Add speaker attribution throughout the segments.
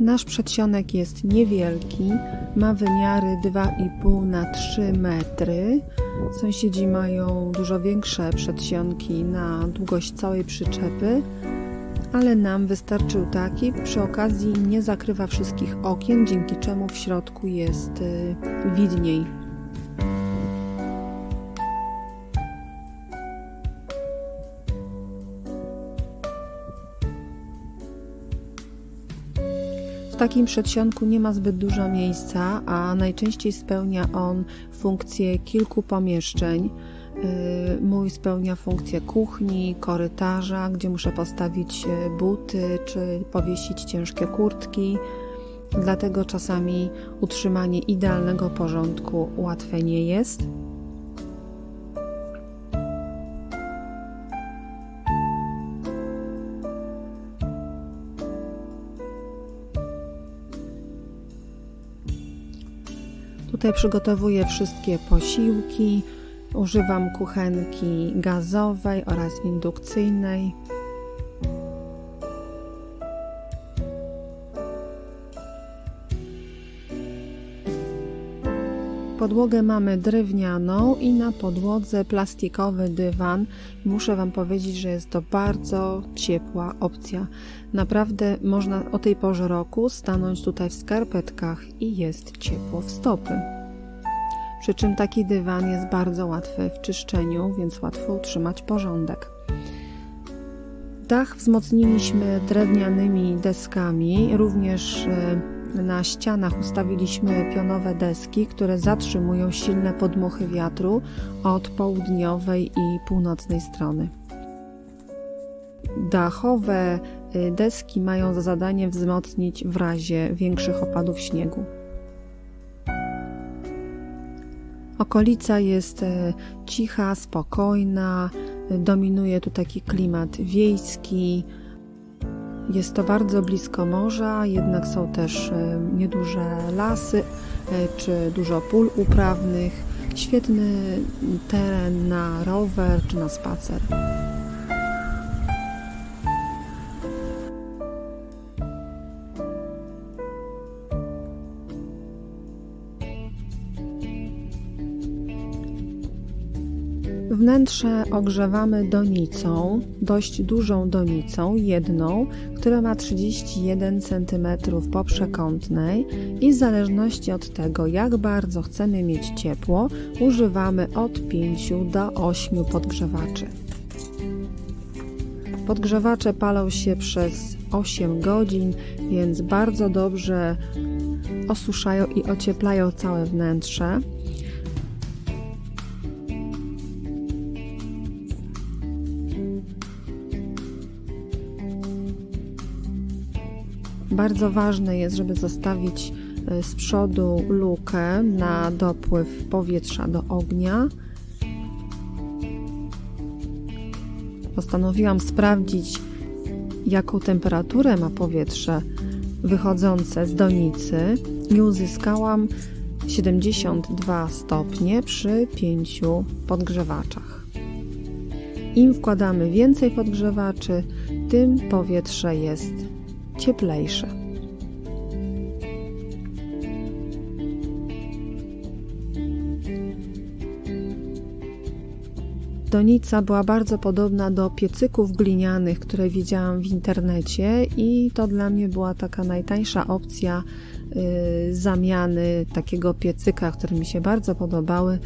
Speaker 1: Nasz przedsionek jest niewielki, ma wymiary 2,5 na 3 metry. Sąsiedzi mają dużo większe przedsionki na długość całej przyczepy, ale nam wystarczył taki. Przy okazji nie zakrywa wszystkich okien, dzięki czemu w środku jest y, widniej. Takim przedsionku nie ma zbyt dużo miejsca, a najczęściej spełnia on funkcję kilku pomieszczeń. Yy, Mój spełnia funkcję kuchni, korytarza, gdzie muszę postawić e, buty czy powiesić ciężkie kurtki. Dlatego czasami utrzymanie idealnego porządku łatwe nie jest. Tutaj przygotowuję wszystkie posiłki. Używam kuchenki gazowej oraz indukcyjnej. Podłogę mamy drewnianą i na podłodze plastikowy dywan. Muszę Wam powiedzieć, że jest to bardzo ciepła opcja. Naprawdę można o tej porze roku stanąć tutaj w skarpetkach i jest ciepło w stopy. Przy czym taki dywan jest bardzo łatwy w czyszczeniu, więc łatwo utrzymać porządek. Dach wzmocniliśmy drewnianymi deskami, również e, na ścianach ustawiliśmy pionowe deski, które zatrzymują silne podmuchy wiatru od południowej i północnej strony. Dachowe y, deski mają za zadanie wzmocnić w razie większych opadów śniegu. Okolica jest e, cicha, spokojna, e, dominuje tu taki klimat wiejski. Jest to bardzo blisko morza, jednak są też e, nieduże lasy e, czy dużo pól uprawnych. Świetny teren na rower czy na spacer. Wnętrze ogrzewamy donicą, dość dużą donicą, jedną, która ma 31 cm po przekątnej i w zależności od tego, jak bardzo chcemy mieć ciepło, używamy od 5 do 8 podgrzewaczy. Podgrzewacze palą się przez 8 godzin, więc bardzo dobrze osuszają i ocieplają całe wnętrze. Bardzo ważne jest, żeby zostawić e, z przodu lukę na dopływ powietrza do ognia. Postanowiłam sprawdzić, jaką temperaturę ma powietrze wychodzące z donicy i uzyskałam 72 stopnie przy 5 podgrzewaczach. Im wkładamy więcej podgrzewaczy, tym powietrze jest cieplejsze. Donica była bardzo podobna do piecyków glinianych, które widziałam w internecie, i to dla mnie była taka najtańsza opcja y, zamiany takiego piecyka, które mi się bardzo podobały,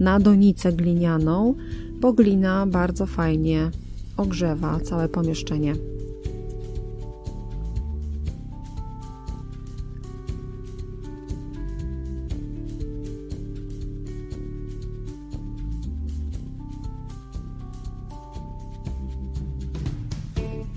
Speaker 1: na donicę glinianą, bo glina bardzo fajnie ogrzewa całe pomieszczenie.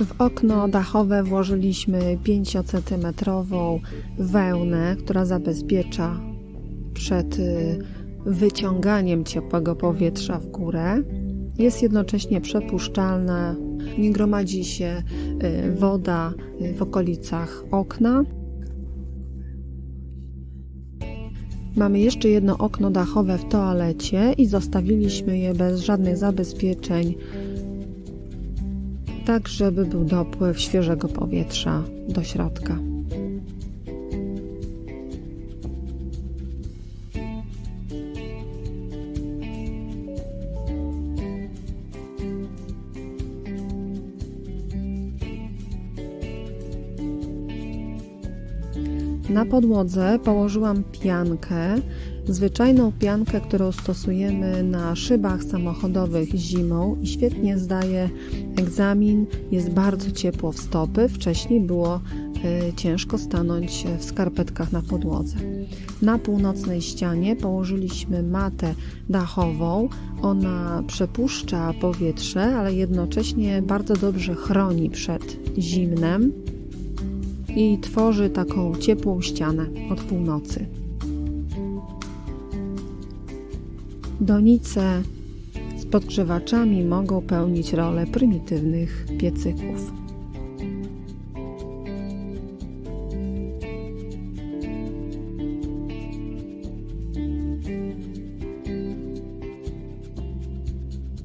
Speaker 1: W okno dachowe włożyliśmy 5 cm wełnę, która zabezpiecza przed y, wyciąganiem ciepłego powietrza w górę. Jest jednocześnie przepuszczalna, nie gromadzi się y, woda y, w okolicach okna. Mamy jeszcze jedno okno dachowe w toalecie i zostawiliśmy je bez żadnych zabezpieczeń, tak żeby był dopływ świeżego powietrza do środka. Na podłodze położyłam piankę, zwyczajną piankę, którą stosujemy na szybach samochodowych zimą i świetnie zdaje egzamin. Jest bardzo ciepło w stopy. Wcześniej było y, ciężko stanąć w skarpetkach na podłodze. Na północnej ścianie położyliśmy matę dachową. Ona przepuszcza powietrze, ale jednocześnie bardzo dobrze chroni przed zimnem i tworzy taką ciepłą ścianę od północy. Donice z podgrzewaczami mogą pełnić rolę prymitywnych piecyków.